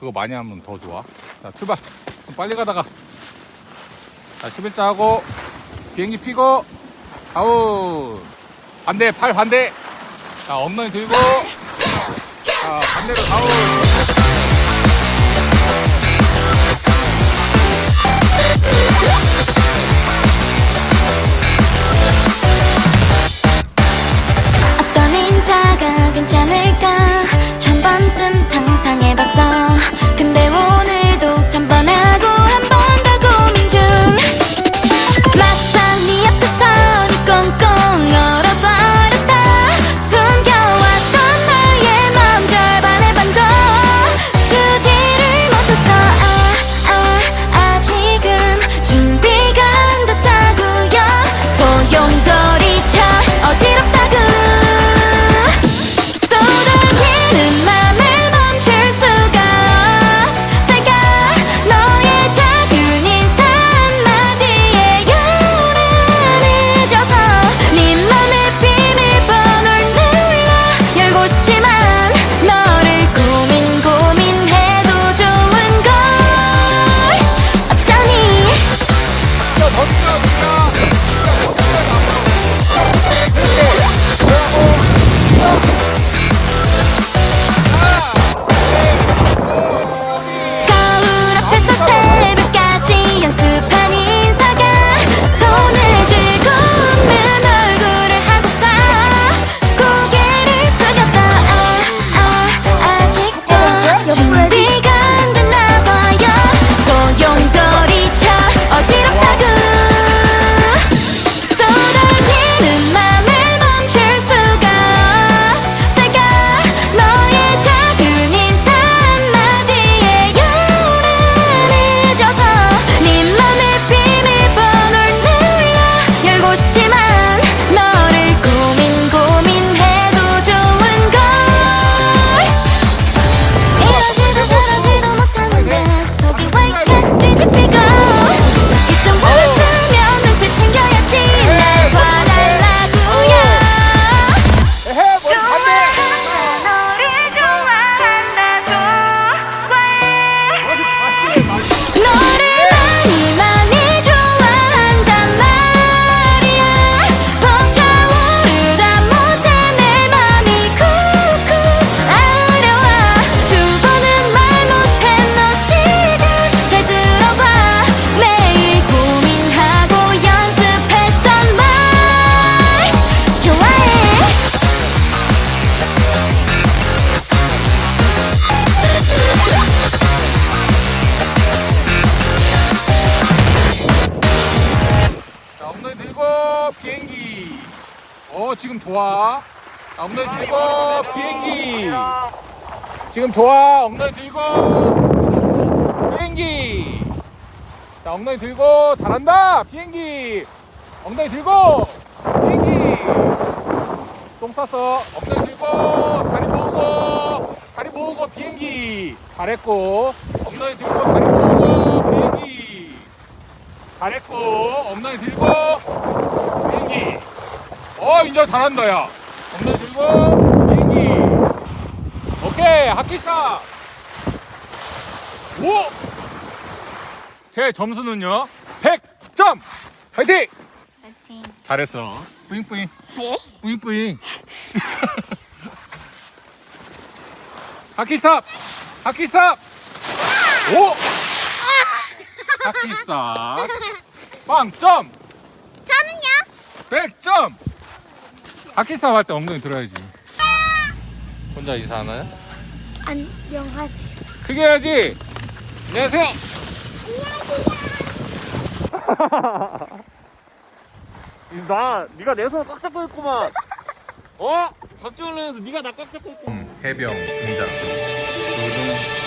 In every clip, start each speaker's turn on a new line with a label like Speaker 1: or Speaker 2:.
Speaker 1: 그거 많이 하면 더 좋아. 자, 출발. 좀 빨리 가다가. 자, 11자 하고, 비행기 피고, 아우. 반대, 팔 반대. 자, 엉덩이 들고. 자, 반대로 아우.
Speaker 2: 지금 좋아.
Speaker 1: 자, 엉덩이 들고 비행기. 지금 좋아. 엉덩이 들고 비행기. 자, 엉덩이 들고 잘한다. 비행기. 엉덩이 들고 비행기. 똥 쌌어. 엉덩이 들고 다리 모으고 다리 모으고 비행기. 잘했고. 엉덩이 들고 다리 모으고 비행기. 잘했고 엉덩이 들고 비행기 어 인정 잘한다 야. 엉덩이 들고 비행기. 오케이 하키사 오제 점수는요 100점! 파이팅!
Speaker 2: 파이팅.
Speaker 1: 잘했어. 뿌잉뿌잉.
Speaker 2: 예?
Speaker 1: 뿌잉뿌잉. 하키스탑! 하키스탑! 오! 하키스탑. 빵점!
Speaker 2: 저는요?
Speaker 1: 100점! 하키스탑 할때 엉덩이 들어야지. 혼자 인사하나요?
Speaker 2: 안녕하세요
Speaker 1: 크게 해야지! 안녕하세요!
Speaker 3: 나 네가 내 손을 꽉 잡고 있구만. 어? 잡지를 해서 네가 나 꽉 잡고 있고.
Speaker 1: 해병 등장.
Speaker 3: 아,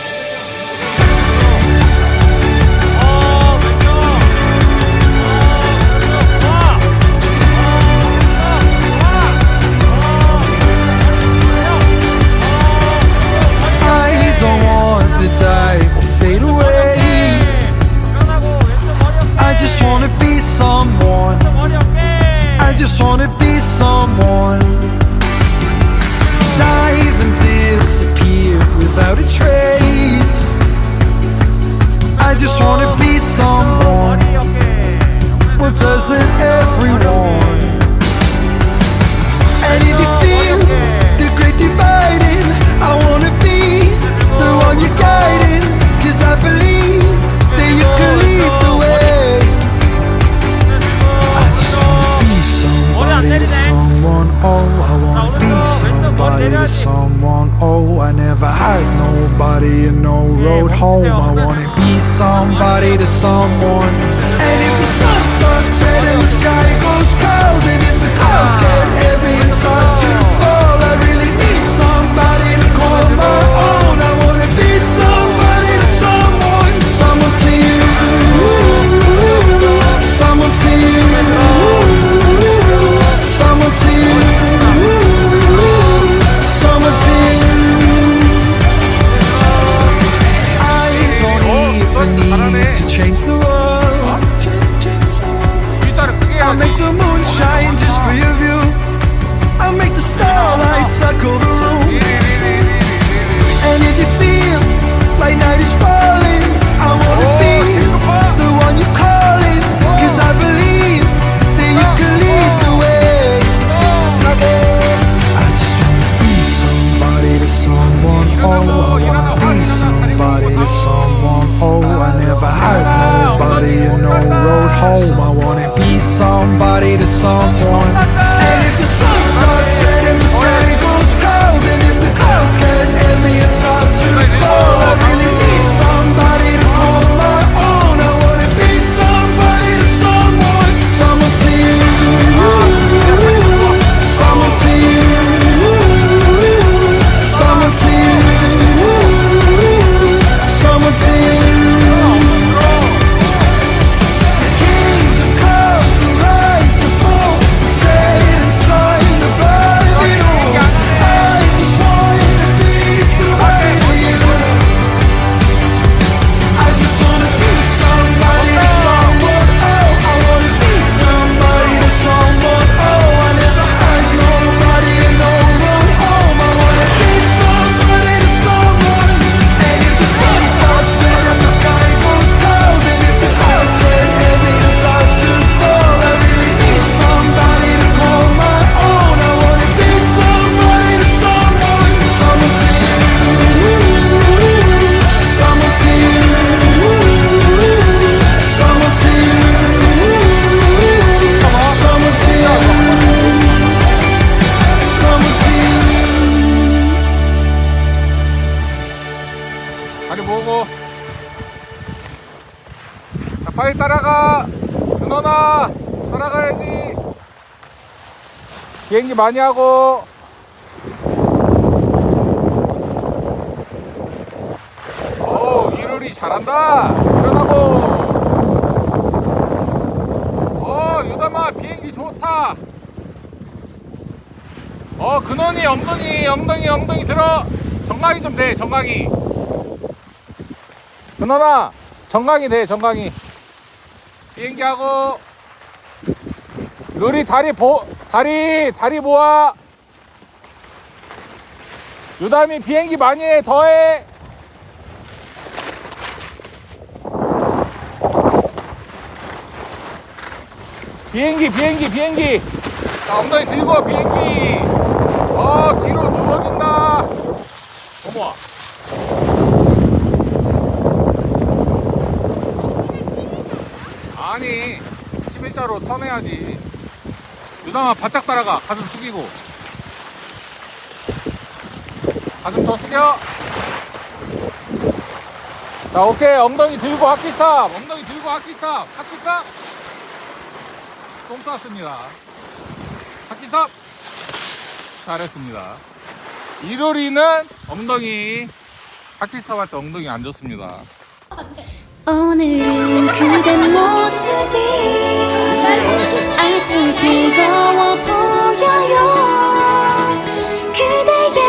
Speaker 4: wanna be someone? Well, doesn't everyone? And if you feel the great dividing, I wanna be the one you're guiding, cause I believe. needed someone, oh I never had nobody and no road home I wanna be somebody to someone hey. To someone.
Speaker 3: 자, 빨리 따라가. 은원아, 따라가야지. 비행기 많이 하고. 오, 이룰이 잘한다. 일어나고. 어, 유담아, 비행기 좋다. 어, 근원이 엉덩이, 엉덩이, 엉덩이 들어. 정강이 좀 돼, 정강이. 근원아, 정강이 돼, 정강이. 비행기 하고. 룰이 다리 보, 다리, 다리 모아. 유담이 비행기 많이 해, 더해. 비행기, 비행기, 비행기. 자, 엉덩이 들고 비행기. 어, 뒤로 누워진다. 어머. 아니, 11자로 턴해야지. 유담아, 바짝 따라가. 가슴 숙이고. 가슴 더 숙여. 자, 오케이. 엉덩이 들고 하키 스탑. 엉덩이 들고 하키 스탑. 하키 스탑. 똥 쌌습니다. 하키 스탑. 잘했습니다. 이로리는 엉덩이 하키 스탑 할 때 엉덩이 안 좋습니다.
Speaker 1: 그대 아주 즐거워 보여요. 그대의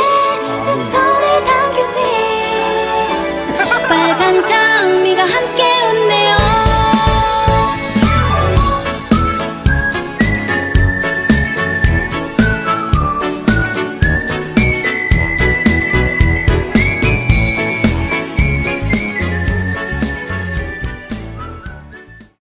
Speaker 1: 두 손에 담겨진 빨간 장미가 함께